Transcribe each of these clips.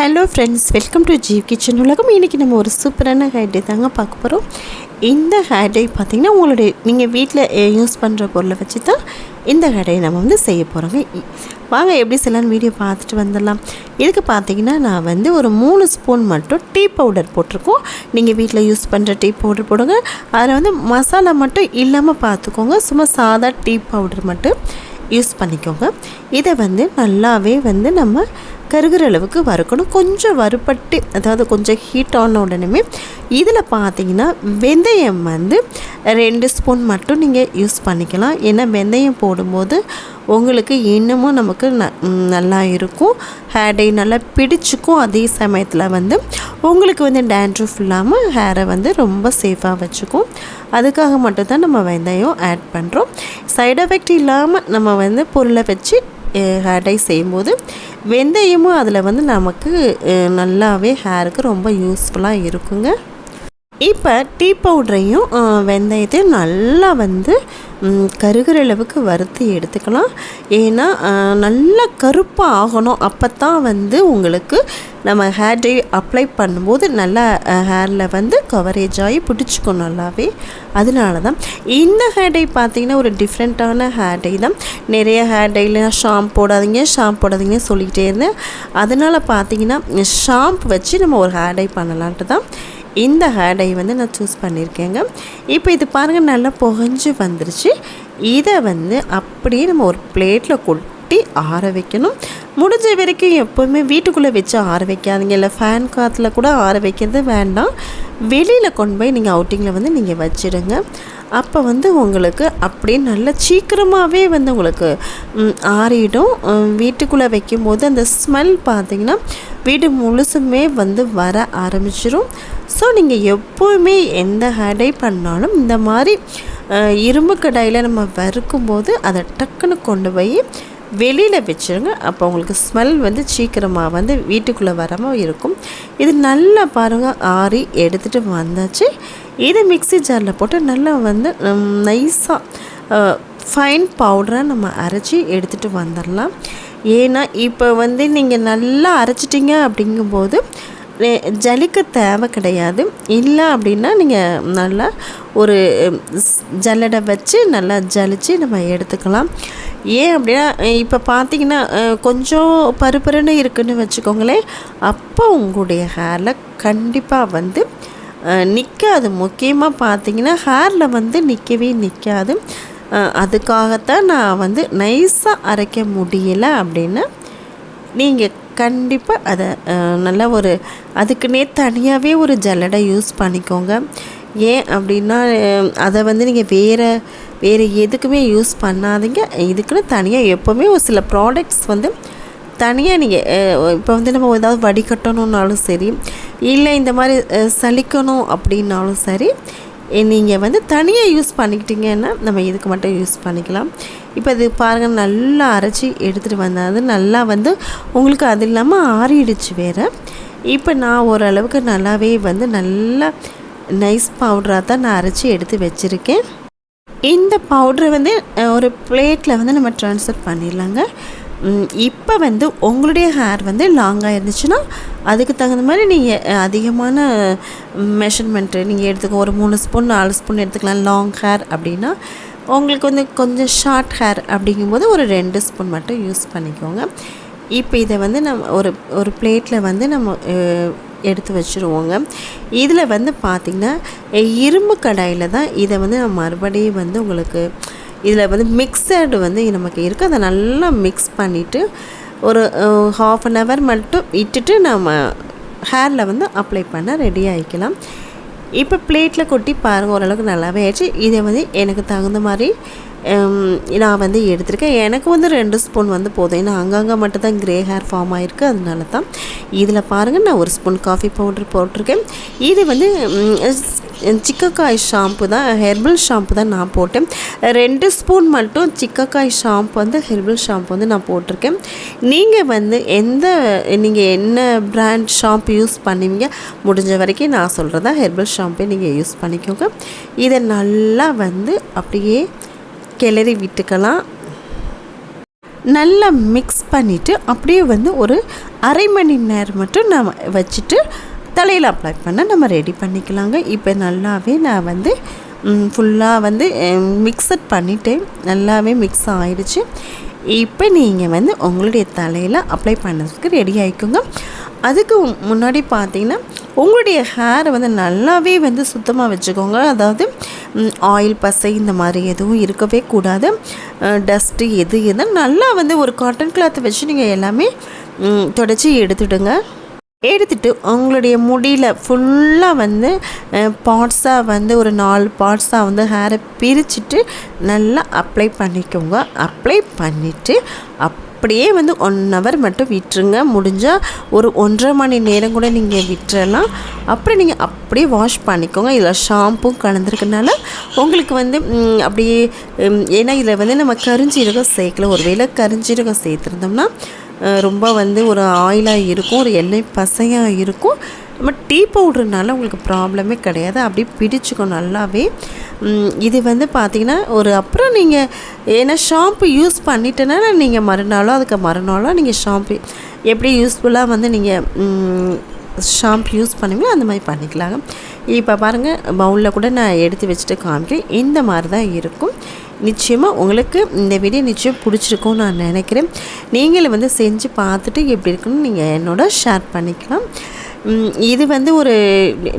Hello friends welcome to Jeev kitchen உலகம். இன்றைக்கி நம்ம ஒரு சூப்பரான ஹேர் டே தாங்க பார்க்க போகிறோம் இந்த ஹேர் டே பார்த்திங்கன்னா உங்களுடைய நீங்கள் வீட்டில் யூஸ் பண்ணுற பொருளை வச்சு தான் இந்த ஹேர் நம்ம வந்து செய்ய போகிறோங்க வாங்க எப்படி செய்யலாம்னு வீடியோ பார்த்துட்டு வந்துடலாம். இதுக்கு பார்த்தீங்கன்னா நான் வந்து ஒரு மூணு ஸ்பூன் மட்டும் டீ பவுடர் போட்டிருக்கோம். நீங்கள் வீட்டில் யூஸ் பண்ணுற டீ பவுடர் போடுங்க. அதில் வந்து மசாலா மட்டும் இல்லாமல் பார்த்துக்கோங்க. சும்மா சாதா டீ பவுடர் மட்டும். யூஸ் பண்ணிக்கோங்க. இதை வந்து நல்லாவே வந்து நம்ம கருகிற அளவுக்கு வறுக்கணும். கொஞ்சம் வறுபட்டு அதாவது கொஞ்சம் ஹீட் ஆன உடனே இதில் பார்த்தீங்கன்னா வெந்தயம் வந்து ரெண்டு ஸ்பூன் மட்டும் நீங்கள் யூஸ் பண்ணிக்கலாம். ஏன்னா வெந்தயம் போடும்போது உங்களுக்கு இன்னமும் நமக்கு ந- நல்லா இருக்கும். ஹேர் நல்லா பிடிச்சிக்கும். அதே சமயத்தில் வந்து உங்களுக்கு வந்து டேண்ட்ரூஃப் இல்லாமல் ஹேரை வந்து ரொம்ப சேஃபாக வச்சுக்கும். அதுக்காக மட்டும்தான் நம்ம வெந்தயம் ஆட் பண்ணுறோம் சைடு எஃபெக்ட் இல்லாமல் நம்ம வந்து பொருளை வச்சு ஹேர் டை செய்யும்போது வெந்தயமும் அதில் வந்து நமக்கு நல்லாவே ஹேருக்கு ரொம்ப யூஸ்ஃபுல்லாக இருக்குங்க. இப்போ டீ பவுடரையும் வெந்தயத்தையும் நல்லா வந்து கருகிற அளவுக்கு வறுத்து எடுத்துக்கலாம். ஏன்னா நல்லா கருப்பாக ஆகணும். அப்போ தான் வந்து உங்களுக்கு நம்ம ஹேர் டை அப்ளை பண்ணும்போது நல்லா ஹேரில் வந்து கவரேஜ் ஆகி பிடிச்சிக்கும் நல்லாவே. அதனால தான் இந்த ஹேர் டை பார்த்திங்கன்னா ஒரு டிஃப்ரெண்ட்டான ஹேர் டை தான். நிறைய ஹேர் டையில் ஷாம்பு போடாதீங்க ஷாம்பு போடாதீங்க சொல்லிக்கிட்டே இருந்தேன். அதனால் பார்த்தீங்கன்னா ஷாம்பு வச்சு நம்ம ஒரு ஹேர் டை பண்ணலான்ட்டு தான். இந்த ஹேர் டை வந்து நான் சூஸ் பண்ணியிருக்கேங்க இப்போ இது பாருங்கள் நல்லா புகஞ்சு வந்துருச்சு. இதை வந்து அப்படியே நம்ம ஒரு பிளேட்டில் கொட்டி ஆற வைக்கணும். முடிஞ்ச வரைக்கும் எப்போவுமே வீட்டுக்குள்ளே வச்சு ஆற வைக்காதீங்க. இல்லை ஃபேன் காற்றுல கூட ஆற வைக்கிறது வேண்டாம். வெளியில் கொண்டு போய் நீங்கள் அவுட்டிங்கில் வந்து நீங்கள் வச்சிடுங்க. அப்போ வந்து உங்களுக்கு அப்படியே நல்லா சீக்கிரமாகவே வந்து உங்களுக்கு ஆறிடும். வீட்டுக்குள்ளே வைக்கும்போது அந்த ஸ்மெல் பார்த்திங்கன்னா வீடு முழுசுமே வந்து வர ஆரம்பிச்சிடும் ஸோ நீங்கள் எப்போவுமே எந்த ஹேடை பண்ணாலும் இந்த மாதிரி இரும்பு கடாயில் நம்ம வறுக்கும்போது அதை டக்குன்னு கொண்டு போய் வெளியில் வச்சுருங்க. அப்போ உங்களுக்கு ஸ்மெல் வந்து சீக்கிரமாக வந்து வீட்டுக்குள்ளே வராமல் இருக்கும். இது நல்லா பாருங்கள் ஆறி எடுத்துகிட்டு வந்தாச்சு. இதை மிக்ஸி ஜாரில் போட்டு நல்லா வந்து நைஸாக ஃபைன் பவுடரை நம்ம அரைச்சி எடுத்துகிட்டு வந்துடலாம் ஏன்னா இப்போ வந்து நீங்கள் நல்லா அரைச்சிட்டிங்க அப்படிங்கும்போது ஜலிக்க தேவை கிடையாது. இல்லை அப்படின்னா நீங்கள் நல்லா ஒரு ஜல்லடை வச்சு நல்லா ஜலிச்சு நம்ம எடுத்துக்கலாம். ஏன் அப்படின்னா இப்போ பார்த்தீங்கன்னா கொஞ்சம் பருப்பருன்னு இருக்குன்னு வச்சுக்கோங்களேன். அப்போ உங்களுடைய ஹேரில் கண்டிப்பாக வந்து நிற்காது முக்கியமாக பார்த்தீங்கன்னா ஹேரில் வந்து நிற்கவே நிற்காது அதுக்காகத்தான் நான் வந்து நைஸாக அரைக்க முடியல அப்படின்னு நீங்கள் கண்டிப்பாக அதை நல்ல ஒரு அதுக்குன்னே தனியாகவே ஒரு ஜல்லடை யூஸ் பண்ணிக்கோங்க. ஏன் அப்படின்னா அதை வந்து நீங்கள் வேறு வேறு எதுக்குமே யூஸ் பண்ணாதீங்க. இதுக்குன்னு தனியாக எப்போவுமே ஒரு சில ப்ராடக்ட்ஸ் வந்து தனியாக நீங்கள் இப்போ வந்து நம்ம ஏதாவது வடிகட்டணுன்னாலும் சரி இல்லை இந்த மாதிரி சலிக்கணும் அப்படின்னாலும் சரி நீங்கள் வந்து தனியாக யூஸ் பண்ணிக்கிட்டீங்கன்னா நம்ம இதுக்கு மட்டும் யூஸ் பண்ணிக்கலாம். இப்போ இது பாருங்கள் நல்லா அரைச்சி எடுத்துகிட்டு வந்தது நல்லா வந்து உங்களுக்கு அது இல்லாமல் ஆறிடுச்சு வேறு. இப்போ நான் ஓரளவுக்கு நல்லாவே வந்து நல்லா நைஸ் பவுடராக தான் நான் அரைச்சி எடுத்து வச்சுருக்கேன். இந்த பவுட்ரு வந்து ஒரு பிளேட்டில் வந்து நம்ம ட்ரான்ஸ்ஃபர் பண்ணிடலாங்க. இப்போ வந்து உங்களுடைய ஹேர் வந்து லாங்காக இருந்துச்சுன்னா அதுக்கு தகுந்த மாதிரி நீங்கள் அதிகமான மெஷர்மெண்ட்டு நீங்கள் எடுத்துக்கோ ஒரு மூணு ஸ்பூன் நாலு ஸ்பூன் எடுத்துக்கலாம் லாங் ஹேர் அப்படின்னா உங்களுக்கு வந்து கொஞ்சம் ஷார்ட் ஹேர் அப்படிங்கும்போது ஒரு ரெண்டு ஸ்பூன் மட்டும் யூஸ் பண்ணிக்கோங்க. இப்போ இதை வந்து நம்ம ஒரு ஒரு பிளேட்டில் வந்து நம்ம எடுத்து வச்சுருவோங்க. இதில் வந்து பார்த்திங்கன்னா இரும்பு கடாயில் தான் இதை வந்து நான் மறுபடியும் வந்து உங்களுக்கு இதில் வந்து மிக்சடு வந்து நமக்கு இருக்குது அதை நல்லா மிக்ஸ் பண்ணிவிட்டு ஒரு ஹாஃப் அன் ஹவர் மட்டும் இட்டுட்டு நம்ம ஹேரில் வந்து அப்ளை பண்ண ரெடி ஆகிக்கலாம் இப்போ பிளேட்டில் கொட்டி பாருங்கள் ஓரளவுக்கு நல்லாவே ஆயிடுச்சு. இதை வந்து எனக்கு தகுந்த மாதிரி நான் வந்து எடுத்திருக்கேன். எனக்கு வந்து ரெண்டு ஸ்பூன் வந்து போதும். ஏன்னா அங்கங்கே மட்டும்தான் கிரே க்ரே ஹேர் ஃபார்ம் ஆகிருக்கு அதனால தான் இதில் பாருங்கள் நான் ஒரு ஸ்பூன் காஃபி பவுடர் போட்டிருக்கேன். இது வந்து சிக்கக்காய் ஷாம்பு தான் ஹெர்பல் ஷாம்பு தான் நான் போட்டேன். ரெண்டு ஸ்பூன் மட்டும் சிக்கக்காய் ஷாம்பு வந்து ஹெர்பல் ஷாம்பு வந்து நான் போட்டிருக்கேன். நீங்கள் வந்து எந்த நீங்கள் என்ன பிராண்ட் ஷாம்பு யூஸ் பண்ணுவீங்க முடிஞ்ச வரைக்கும் நான் சொல்கிறதா ஹெர்பல் ஷாம்பே நீங்கள் யூஸ் பண்ணிக்கோங்க. இதை நல்லா வந்து அப்படியே கிளறி விட்டுக்கலாம். நல்லா மிக்ஸ் பண்ணிவிட்டு அப்படியே வந்து ஒரு அரை மணி நேரம் மட்டும் நம்ம வச்சுட்டு தலையில் அப்ளை பண்ண நம்ம ரெடி பண்ணிக்கலாங்க. இப்போ நல்லாவே நான் வந்து ஃபுல்லாக வந்து மிக்சட் பண்ணிவிட்டேன் நல்லாவே மிக்ஸ் ஆயிடுச்சு. இப்போ நீங்கள் வந்து உங்களுடைய தலையில் அப்ளை பண்ணுறதுக்கு ரெடி ஆகிக்கோங்க அதுக்கு முன்னாடி பார்த்தீங்கன்னா உங்களுடைய ஹேரை வந்து நல்லாவே வந்து சுத்தமாக வச்சுக்கோங்க. அதாவது ஆயில் பசை இந்த மாதிரி எதுவும் இருக்கவே கூடாது. டஸ்ட்டு எது எதுவும் நல்லா வந்து ஒரு காட்டன் கிளாத்தை வச்சு நீங்கள் எல்லாமே தொடச்சி எடுத்துடுங்க. எடுத்துட்டு உங்களுடைய முடியில் ஃபுல்லாக வந்து பார்ட்ஸாக வந்து ஒரு நாலு பார்ட்ஸாக வந்து ஹேரை பிரிச்சுட்டு நல்லா அப்ளை பண்ணிக்கோங்க. அப்ளை பண்ணிவிட்டு அப்படியே வந்து ஒன் ஹவர் மட்டும் விட்டுருங்க. முடிஞ்சால் ஒரு ஒன்றரை மணி நேரம் கூட நீங்கள் விட்டுறலாம். அப்புறம் நீங்கள் அப்படியே வாஷ் பண்ணிக்கோங்க. இதில் ஷாம்பும் கலந்துருக்கனால உங்களுக்கு வந்து அப்படியே ஏன்னா இதில் வந்து நம்ம கரிஞ்சீரகம் சேர்க்கல. ஒரு வேளை கரிஞ்சீரகம் சேர்த்துருந்தோம்னா ரொம்ப வந்து ஒரு ஆயிலாக இருக்கும் ஒரு எண்ணெய் பசையாக இருக்கும். நம்ம டீ பவுடர்னால உங்களுக்கு ப்ராப்ளமே கிடையாது. அப்படியே பிடிச்சிக்கும் நல்லாவே. இது வந்து பார்த்திங்கன்னா ஒரு அப்புறம் நீங்கள் ஏன்னா ஷாம்பு யூஸ் பண்ணிட்டேன்னா நீங்கள் மறுநாளோ அதுக்கு மறுநாளோ நீங்கள் ஷாம்பு எப்படி யூஸ்ஃபுல்லாக வந்து நீங்கள் ஷாம்பு யூஸ் பண்ணுவீங்களோ அந்த மாதிரி பண்ணிக்கலாங்க. இப்போ பாருங்கள் பவுலில் கூட நான் எடுத்து வச்சுட்டு காமிக்கிறேன். இந்த மாதிரி தான் இருக்கும். நிச்சயமாக உங்களுக்கு இந்த வீடியோ நிச்சயம் பிடிச்சிருக்கும்னு நான் நினைக்கிறேன். நீங்களும் வந்து செஞ்சு பார்த்துட்டு எப்படி இருக்குன்னு நீங்கள் என்னோட ஷேர் பண்ணிக்கலாம். இது வந்து ஒரு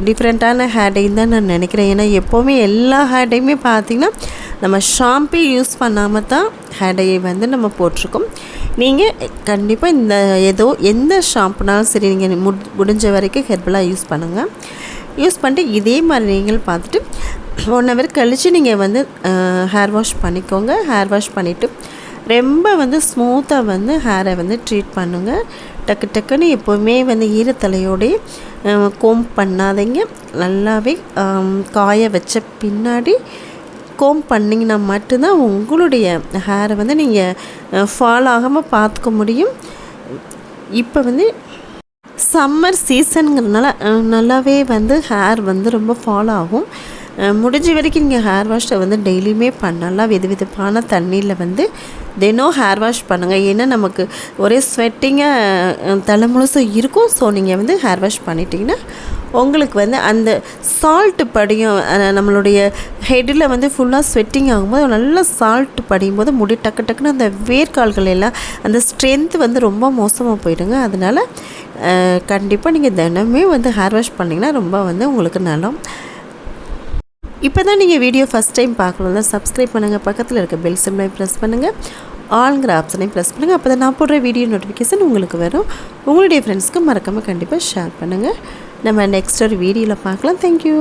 டிஃப்ரெண்ட்டான ஹேர்டைன்னு தான் நான் நினைக்கிறேன். ஏன்னா எப்போவுமே எல்லா ஹேர்டையுமே பார்த்திங்கன்னா நம்ம ஷாம்பே யூஸ் பண்ணாமல் தான் ஹேர்டையை வந்து நம்ம போட்டிருக்கோம். நீங்கள் கண்டிப்பாக இந்த ஏதோ எந்த ஷாம்புனாலும் சரி நீங்கள் முடிஞ்ச வரைக்கும் ஹெர்பலாக யூஸ் பண்ணுங்கள் யூஸ் பண்ணிட்டு இதே மாதிரி நீங்கள் பார்த்துட்டு ஒன் ஹவர் கழித்து நீங்கள் வந்து ஹேர் வாஷ் பண்ணிக்கோங்க. ஹேர் வாஷ் பண்ணிவிட்டு ரொம்ப வந்து ஸ்மூத்தாக வந்து ஹேரை வந்து ட்ரீட் பண்ணுங்கள் டக்கு டக்குன்னு எப்போவுமே வந்து ஈரத்தலையோடய கோம் பண்ணாதீங்க. நல்லாவே காய வச்ச பின்னாடி கோம் பண்ணிங்கன்னா மட்டும்தான் உங்களுடைய ஹேரை வந்து நீங்கள் ஃபால் ஆகாமல் பார்த்துக்க முடியும். இப்போ வந்து சம்மர் சீசனுங்கிறதுனால நல்லாவே வந்து ஹேர் வந்து ரொம்ப ஃபாலோ ஆகும். முடிஞ்ச வரைக்கும் நீங்கள் ஹேர் வாஷை வந்து டெய்லியுமே பண்ணலாம். வித வெதுப்பான தண்ணியில் வந்து தினம் ஹேர் வாஷ் பண்ணுங்கள் ஏன்னா நமக்கு ஒரே ஸ்வெட்டிங்காக தலை முழுசும் இருக்கும். ஸோ நீங்கள் வந்து ஹேர் வாஷ் பண்ணிட்டீங்கன்னா உங்களுக்கு வந்து அந்த சால்ட்டு படியும். நம்மளுடைய ஹெட்டில் வந்து ஃபுல்லாக ஸ்வெட்டிங் ஆகும்போது நல்லா சால்ட்டு படியும் போது முடி டக்கு டக்குன்னு அந்த வேர்க்கால்கள் எல்லாம் அந்த ஸ்ட்ரென்த் வந்து ரொம்ப மோசமாக போயிடுங்க. அதனால் கண்டிப்பாக நீங்கள் தினமே வந்து ஹேர் வாஷ் பண்ணிங்கன்னா ரொம்ப வந்து உங்களுக்கு நலம். இப்போ தான் நீங்கள் வீடியோ ஃபஸ்ட் டைம் பார்க்கணுன்னா சப்ஸ்கிரைப் பண்ணுங்கள் பக்கத்தில் இருக்க பெல் சிம்லையும் ப்ரெஸ் பண்ணுங்கள் ஆளுங்கிற ஆப்ஷனையும் ப்ரெஸ் பண்ணுங்கள் அப்போ தான் நான் போடுற வீடியோ நோட்டிஃபிகேஷன் உங்களுக்கு வரும். உங்களுடைய ஃப்ரெண்ட்ஸ்க்கு மறக்காமல் கண்டிப்பாக ஷேர் பண்ணுங்கள் நம்ம நெக்ஸ்ட் ஒரு வீடியோவில் பார்க்கலாம். தேங்க்யூ